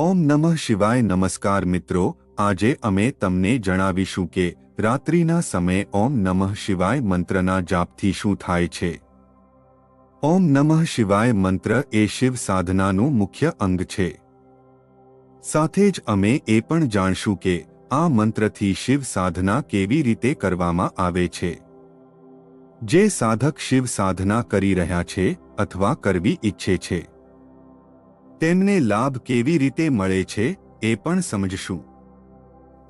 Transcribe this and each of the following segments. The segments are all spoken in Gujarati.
ઓમ નમઃ શિવાય નમસ્કાર મિત્રો, આજે અમે તમને જણાવીશું કે રાત્રિના સમયે ઓમ નમઃ શિવાય મંત્રના જાપથી શું થાય છે. ઓમ નમઃ શિવાય મંત્ર એ શિવ સાધનાનું મુખ્ય અંગ છે. સાથે જ અમે એ પણ જાણશું કે આ મંત્રથી શિવ સાધના કેવી રીતે કરવામાં આવે છે. જે સાધક શિવ સાધના કરી રહ્યા છે અથવા કરવી ઈચ્છે છે. તેમને લાભ કેવી રીતે મળે છે, એ પણ સમજશું.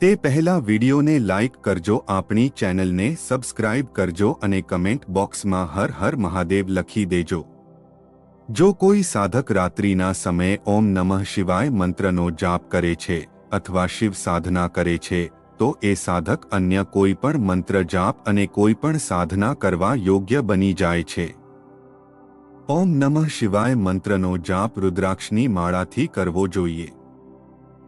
તે પહેલા વિડીયોને લાઇક કરજો, આપણી ચેનલને સબસ્ક્રાઇબ કરજો અને કમેન્ટ બોક્સમાં હર હર મહાદેવ લખી દેજો. જો કોઈ સાધક રાત્રિના સમયે ઓમ નમઃ શિવાય મંત્રનો જાપ કરે છે અથવા શિવ સાધના કરે છે, તો એ સાધક અન્ય કોઈ પણ મંત્ર જાપ અને કોઈ પણ સાધના કરવા યોગ્ય બની જાય છે. ઓમ નમઃ શિવાય મંત્રનો જાપ રુદ્રાક્ષની માળાથી કરવો જોઈએ.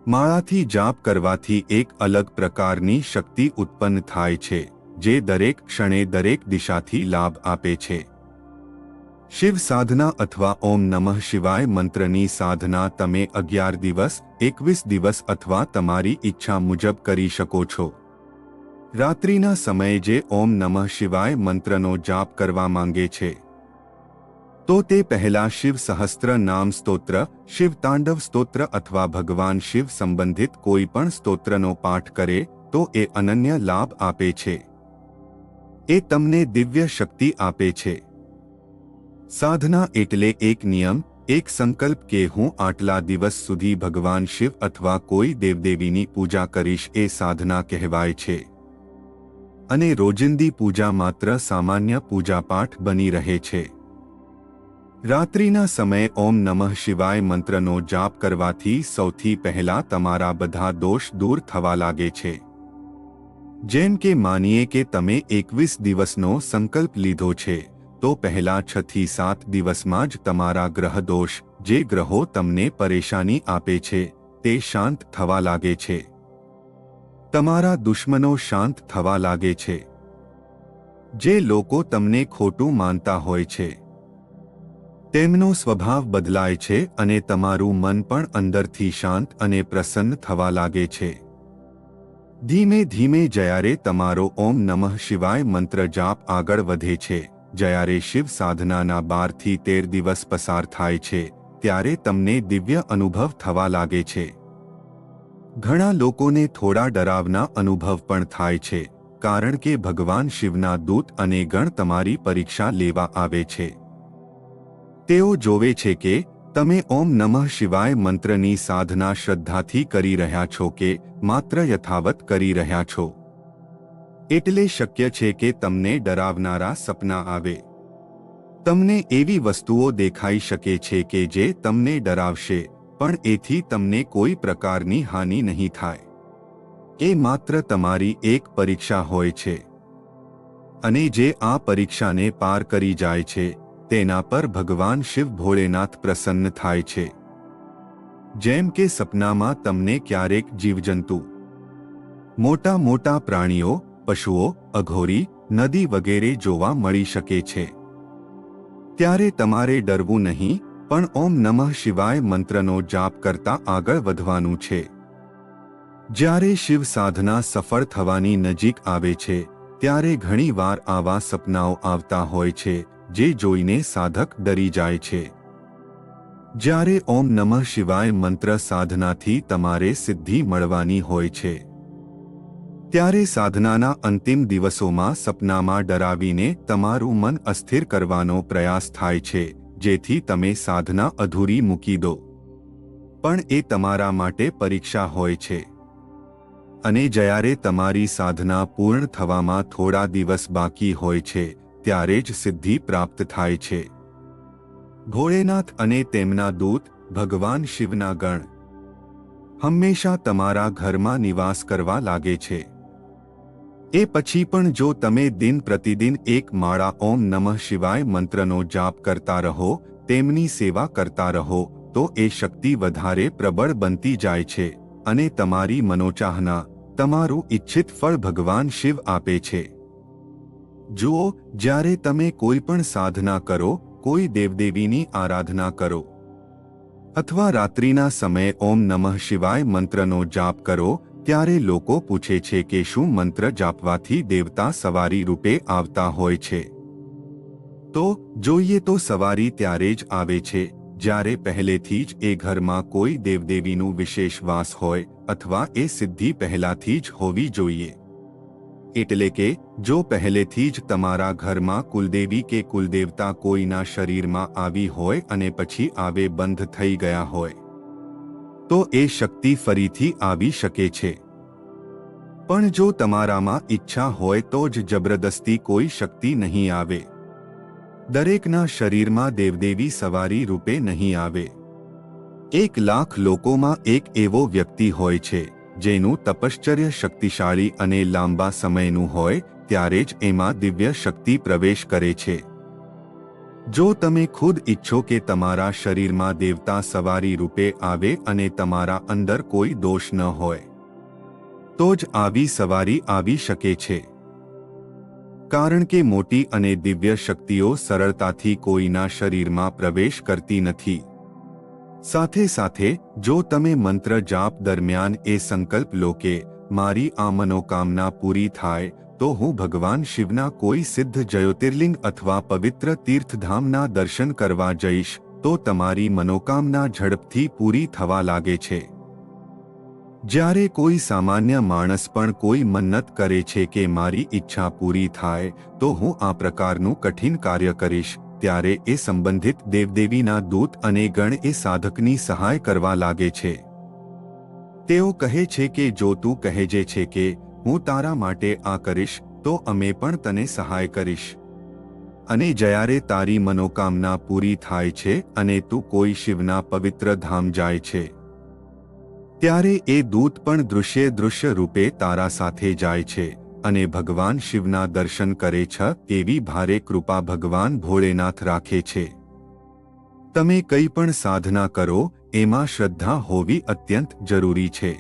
માળાથી જાપ કરવાથી એક અલગ પ્રકારની શક્તિ ઉત્પન્ન થાય છે, જે દરેક ક્ષણે દરેક દિશાથી લાભ આપે છે. શિવ સાધના અથવા ઓમ નમઃ શિવાય મંત્રની સાધના તમે અગિયાર દિવસ, એકવીસ દિવસ અથવા તમારી ઈચ્છા મુજબ કરી શકો છો. રાત્રિના સમયે જે ઓમ નમઃ શિવાય મંત્રનો જાપ કરવા માંગે છે તો તે પહેલા શિવ સહસ્ત્ર નામ સ્તોત્ર, શિવ તાંડવ સ્તોત્ર અથવા ભગવાન શિવ સંબંધિત કોઈ પણ સ્તોત્રનો પાઠ કરે, તો એ અનન્ય લાભ આપે છે. એ તમને દિવ્ય શક્તિ આપે છે. સાધના એટલે એક નિયમ, એક સંકલ્પ કે હું આટલા દિવસ સુધી ભગવાન શિવ અથવા કોઈ દેવદેવીની પૂજા કરીશ એ સાધના કહેવાય છે. અને રોજિંદી પૂજા માત્ર સામાન્ય પૂજાપાઠ બની રહે છે. રાત્રિના સમયે ઓમ નમઃ શિવાય મંત્રનો જાપ કરવાથી સૌથી પહેલા તમારા બધા દોષ દૂર થવા લાગે છે. જેમ કે માનીએ કે તમે એકવીસ દિવસનો સંકલ્પ લીધો છે, તો પહેલા છ થી સાત દિવસમાં જ તમારા ગ્રહ દોષ, જે ગ્રહો તમને પરેશાની આપે છે, તે શાંત થવા લાગે છે. તમારા દુશ્મનો શાંત થવા લાગે છે. જે લોકો તમને ખોટું માનતા હોય છે. તેમનો સ્વભાવ બદલાય છે અને તમારું મન પણ અંદરથી શાંત અને પ્રસન્ન થવા લાગે છે. ધીમે ધીમે જ્યારે તમારો ઓમ નમઃ શિવાય મંત્ર જાપ આગળ વધે છે, જ્યારે શિવ સાધનાના બારથી તેર દિવસ પસાર થાય છે, ત્યારે તમને દિવ્ય અનુભવ થવા લાગે છે. ઘણા લોકોને થોડા ડરાવના અનુભવ પણ થાય છે, કારણ કે ભગવાન શિવના દૂત અને ગણ તમારી પરીક્ષા લેવા આવે છે. તેઓ જોવે છે કે, તમે ઓમ નમઃ શિવાય મંત્રની સાધના શ્રદ્ધાથી કરી રહ્યા છો કે, માત્ર યથાવત કરી રહ્યા છો. એટલે શક્ય છે કે તમને ડરાવનારા સપના આવે. તમને એવી વસ્તુઓ દેખાઈ શકે છે કે જે તમને ડરાવશે, પણ એથી તમને કોઈ પ્રકારની હાનિ નહીં થાય. એ માત્ર તમારી એક પરીક્ષા હોય છે. અને જે આ પરીક્ષાને પાર કરી જાય છે તેના પર ભગવાન શિવ ભોળેનાથ પ્રસન્ન થાય છે. જેમ કે સપનામાં તમને ક્યારેક જીવજંતુ, મોટા મોટા પ્રાણીઓ, પશુઓ, અઘોરી, નદી વગેરે જોવા મળી શકે છે. ત્યારે તમારે ડરવું નહીં, પણ ઓમ નમઃ શિવાય મંત્રનો જાપ કરતા આગળ વધવાનું છે. જ્યારે શિવ સાધના સફળ થવાની નજીક આવે છે, ત્યારે ઘણીવાર આવા સપનાઓ આવતા હોય છે. જે જોઈને સાધક ડરી જાય છે. જ્યારે ઓમ નમઃ શિવાય મંત્ર સાધનાથી તમારે સિદ્ધિ મળવાની હોય છે. ત્યારે સાધનાના અંતિમ દિવસોમાં સપનામાં ડરાવીને તમારું મન અસ્થિર કરવાનો પ્રયાસ થાય છે, જેથી તમે સાધના અધૂરી મૂકી દો. પણ એ તમારા માટે પરીક્ષા હોય છે. અને જ્યારે તમારી સાધના પૂર્ણ થવામાં થોડા દિવસ બાકી હોય છે ત્યારે જ સિદ્ધિ પ્રાપ્ત થાય છે. ભોળેનાથ અને તેમના દૂત ભગવાન શિવના ગણ હંમેશા તમારા ઘરમાં નિવાસ કરવા લાગે છે. એ પછી પણ જો તમે દિન પ્રતિદિન એક માળા ઓમ નમઃ શિવાય મંત્રનો જાપ કરતા રહો, તેમની સેવા કરતા રહો, તો એ શક્તિ વધારે પ્રબળ બનતી જાય છે અને તમારી મનોચાહના, તમારું ઈચ્છિત ફળ ભગવાન શિવ આપે છે. જુઓ, જ્યારે તમે કોઈ પણ સાધના કરો, કોઈ દેવદેવીની આરાધના કરો. અથવા રાત્રિના સમયે ઓમ નમઃ શિવાય મંત્રનો જાપ કરો, ત્યારે લોકો પૂછે છે કે શું મંત્ર જાપવાથી દેવતા સવારી રૂપે આવતા હોય છે. તો, જોઈએ તો સવારી ત્યારે જ આવે છે, જ્યારે પહેલેથી જ એ ઘરમાં કોઈ દેવદેવીનું વિશેષ વાસ હોય, અથવા એ સિદ્ધિ પહેલાથી જ હોવી જોઈએ. એટલે કે, જો પહેલેથી જ તમારા ઘરમાં કુલદેવી કે કુલદેવતા કોઈના શરીરમાં આવી હોય અને પછી આવે બંધ થઈ ગયા હોય, તો એ શક્તિ ફરીથી આવી શકે છે. પણ જો તમારામાં ઈચ્છા હોય તો જ જબરદસ્તી કોઈ શક્તિ નહીં આવે. દરેકના શરીરમાં દેવદેવી સવારી રૂપે નહીં આવે. એક લાખ લોકોમાં એક એવો વ્યક્તિ હોય છે. જેનું તપશ્ચર્ય શક્તિશાળી અને લાંબા સમયનું હોય, ત્યારે જ એમાં દિવ્ય શક્તિ પ્રવેશ કરે છે. જો તમે ખુદ ઈચ્છો કે તમારા શરીરમાં દેવતા સવારી રૂપે આવે અને તમારા અંદર કોઈ દોષ ન હોય, તો જ આવી સવારી આવી શકે છે. કારણ કે મોટી અને દિવ્ય શક્તિઓ સરળતાથી કોઈના શરીરમાં પ્રવેશ કરતી નથી. સાથે સાથે, જો તમે મંત્ર જાપ દરમિયાન એ સંકલ્પ લો કે, મારી આ મનોકામના પૂરી થાય, તો હું ભગવાન શિવના કોઈ સિદ્ધ જ્યોતિર્લિંગ અથવા પવિત્ર તીર્થધામના દર્શન કરવા જઈશ, તો તમારી મનોકામના ઝડપથી પૂરી થવા લાગે છે. જ્યારે કોઈ સામાન્ય માણસ પણ કોઈ મન્નત કરે છે કે, મારી ઈચ્છા પૂરી થાય, તો હું આ પ્રકારનું કઠિન કાર્ય કરીશ ત્યારે એ સંબંધિત દેવદેવીના દૂત અને ગણ એ સાધકની સહાય કરવા લાગે છે. તેઓ કહે છે કે, જો તું કહેજે છે કે, હું તારા માટે આ કરીશ, તો અમે પણ તને સહાય કરીશ. અને જ્યારે તારી મનોકામના પૂરી થાય છે અને તું કોઈ શિવના પવિત્ર ધામ જાય છે, ત્યારે એ દૂત પણ દૃશ્ય દૃશ્ય રૂપે તારા સાથે જાય છે. અને ભગવાન શિવના દર્શન કરે છે એવી ભારે કૃપા ભગવાન ભોળેનાથ રાખે છે. તમે કંઈ પણ સાધના કરો, એમાં શ્રદ્ધા હોવી અત્યંત જરૂરી છે.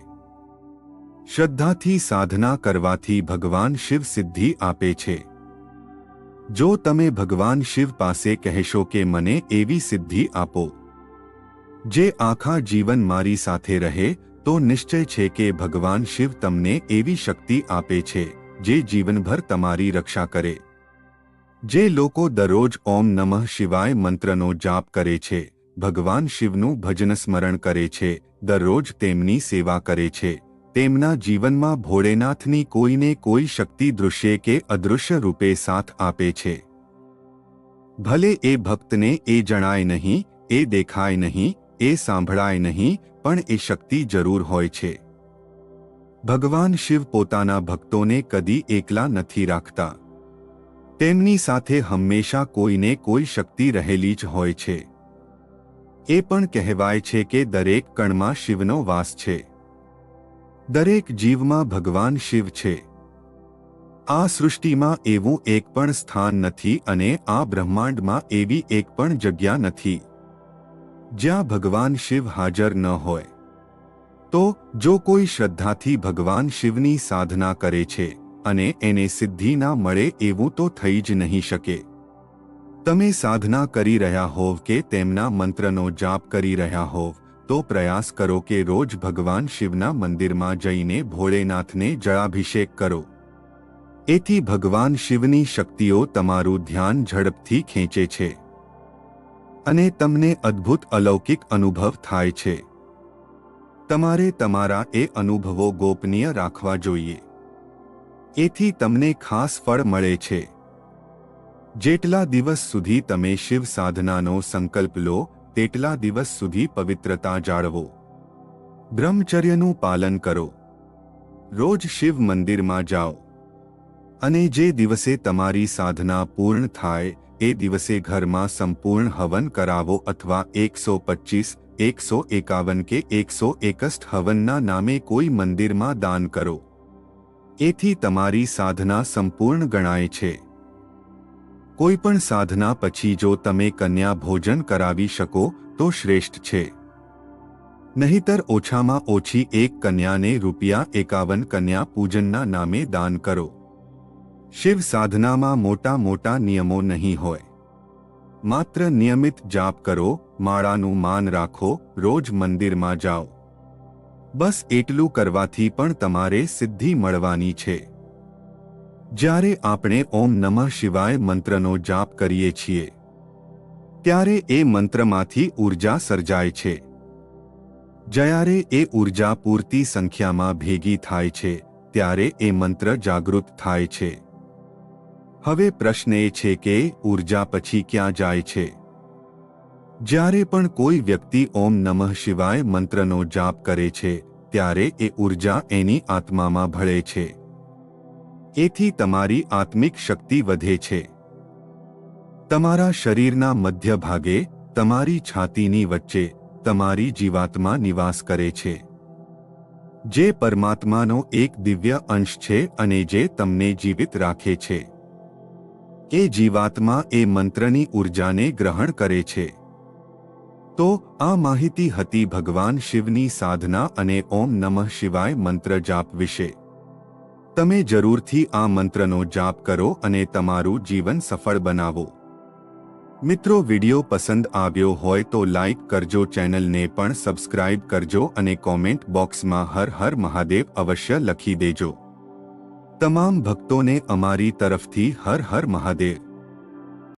શ્રદ્ધાથી સાધના કરવાથી ભગવાન શિવ સિદ્ધિ આપે છે. જો તમે ભગવાન શિવ પાસે કહેશો કે મને એવી સિદ્ધિ આપો, જે આખા જીવન મારી સાથે રહે, તો નિશ્ચય છે કે ભગવાન શિવ તમને એવી શક્તિ આપે છે. જે જીવનભર તમારી રક્ષા કરે. જે લોકો દરરોજ ઓમ નમઃ શિવાય મંત્રનો જાપ કરે છે, ભગવાન શિવનું ભજન સ્મરણ કરે છે, દરરોજ તેમની સેવા કરે છે. તેમના જીવનમાં ભોળેનાથની કોઈને કોઈ શક્તિ દૃશ્ય કે અદૃશ્ય રૂપે સાથ આપે છે. ભલે એ ભક્તને એ જણાય નહીં, એ દેખાય નહીં, એ સાંભળાય નહીં, પણ એ શક્તિ જરૂર હોય છે. ભગવાન શિવ પોતાના ભક્તોને કદી એકલા નથી રાખતા. તેમની સાથે હંમેશા કોઈને કોઈ શક્તિ રહેલી જ હોય છે. એ પણ કહેવાય છે કે દરેક કણમાં શિવનો વાસ છે. દરેક જીવમાં ભગવાન શિવ છે. આ સૃષ્ટિમાં એવું એક પણ સ્થાન નથી અને આ બ્રહ્માંડમાં એવી એક પણ જગ્યા નથી. જ્યાં ભગવાન શિવ હાજર ન હોય. તો, જો કોઈ શ્રદ્ધાથી ભગવાન શિવની સાધના કરે છે, અને એને સિદ્ધિ ના મળે એવું તો થઈ જ નહીં શકે. તમે સાધના કરી રહ્યા હોવ કે તેમના મંત્રનો જાપ કરી રહ્યા હોવ, તો પ્રયાસ કરો કે રોજ ભગવાન શિવના મંદિરમાં જઈને ભોળેનાથને જળાભિષેક કરો. એથી ભગવાન શિવની શક્તિઓ તમારું ધ્યાન ઝડપથી ખેંચે છે. અને તમને અદ્ભુત અલૌકિક અનુભવ થાય છે. તમારે તમારા એ અનુભવો ગોપનીય રાખવા જોઈએ. એથી તમને ખાસ ફળ મળે છે. જેટલા દિવસ સુધી તમે શિવ સાધનાનો સંકલ્પ લો, તેટલા દિવસ સુધી પવિત્રતા જાળવો. બ્રહ્મચર્યનું પાલન કરો. રોજ શિવ મંદિરમાં જાઓ. અને જે દિવસે તમારી સાધના પૂર્ણ થાય, એ દિવસે ઘરમાં સંપૂર્ણ હવન કરાવો અથવા એકસો પચીસ એકસો એકાવન કે એકસો એકસ્ટ હવનના નામે કોઈ મંદિરમાં દાન કરો. એથી તમારી સાધના સંપૂર્ણ ગણાય છે. કોઈ પણ સાધના પછી જો તમે કન્યા ભોજન કરાવી શકો, તો શ્રેષ્ઠ છે. નહીતર ઓછામાં ઓછી એક કન્યાને રૂપિયા એકાવન કન્યા પૂજનના નામે દાન કરો. શિવ સાધનામાં મોટા મોટા નિયમો નહીં હોય. માત્ર નિયમિત જાપ કરો માળાનું માન રાખો, રોજ મંદિરમાં જાઓ. બસ એટલું કરવાથી પણ તમારે સિદ્ધિ મળવાની છે. જ્યારે આપણે ઓમ નમઃ શિવાય મંત્રનો જાપ કરીએ છીએ, ત્યારે એ મંત્રમાંથી ઊર્જા સર્જાય છે. જ્યારે એ ઊર્જા પૂરતી સંખ્યામાં ભેગી થાય છે, ત્યારે એ મંત્ર જાગૃત થાય છે. હવે પ્રશ્ન એ છે કે ઊર્જા પછી ક્યાં જાય છે? જ્યારે પણ કોઈ વ્યક્તિ ઓમ નમઃ શિવાય મંત્રનો જાપ કરે છે, ત્યારે એ ઊર્જા એની આત્મામાં ભળે છે. એથી તમારી આત્મિક શક્તિ વધે છે. તમારા શરીરના મધ્ય ભાગે તમારી છાતીની વચ્ચે તમારી જીવાત્મા નિવાસ કરે છે. જે પરમાત્માનો એક દિવ્ય અંશ છે અને જે તમને જીવિત રાખે છે. એ જીવાત્મા એ મંત્રની ઊર્જાને ગ્રહણ કરે છે. તો આ માહિતી હતી ભગવાન શિવની સાધના અને ઓમ નમઃ શિવાય મંત્ર જાપ વિશે. તમે જરૂરથી આ મંત્રનો જાપ કરો અને તમારું જીવન સફળ બનાવો. મિત્રો વિડિયો પસંદ આવ્યો હોય તો લાઇક કરજો, ચેનલને પણ સબસ્ક્રાઇબ કરજો અને કોમેન્ટ બોક્સમાં હર હર મહાદેવ અવશ્ય લખી દેજો. તમામ ભક્તોને અમારી તરફથી હર હર મહાદેવ.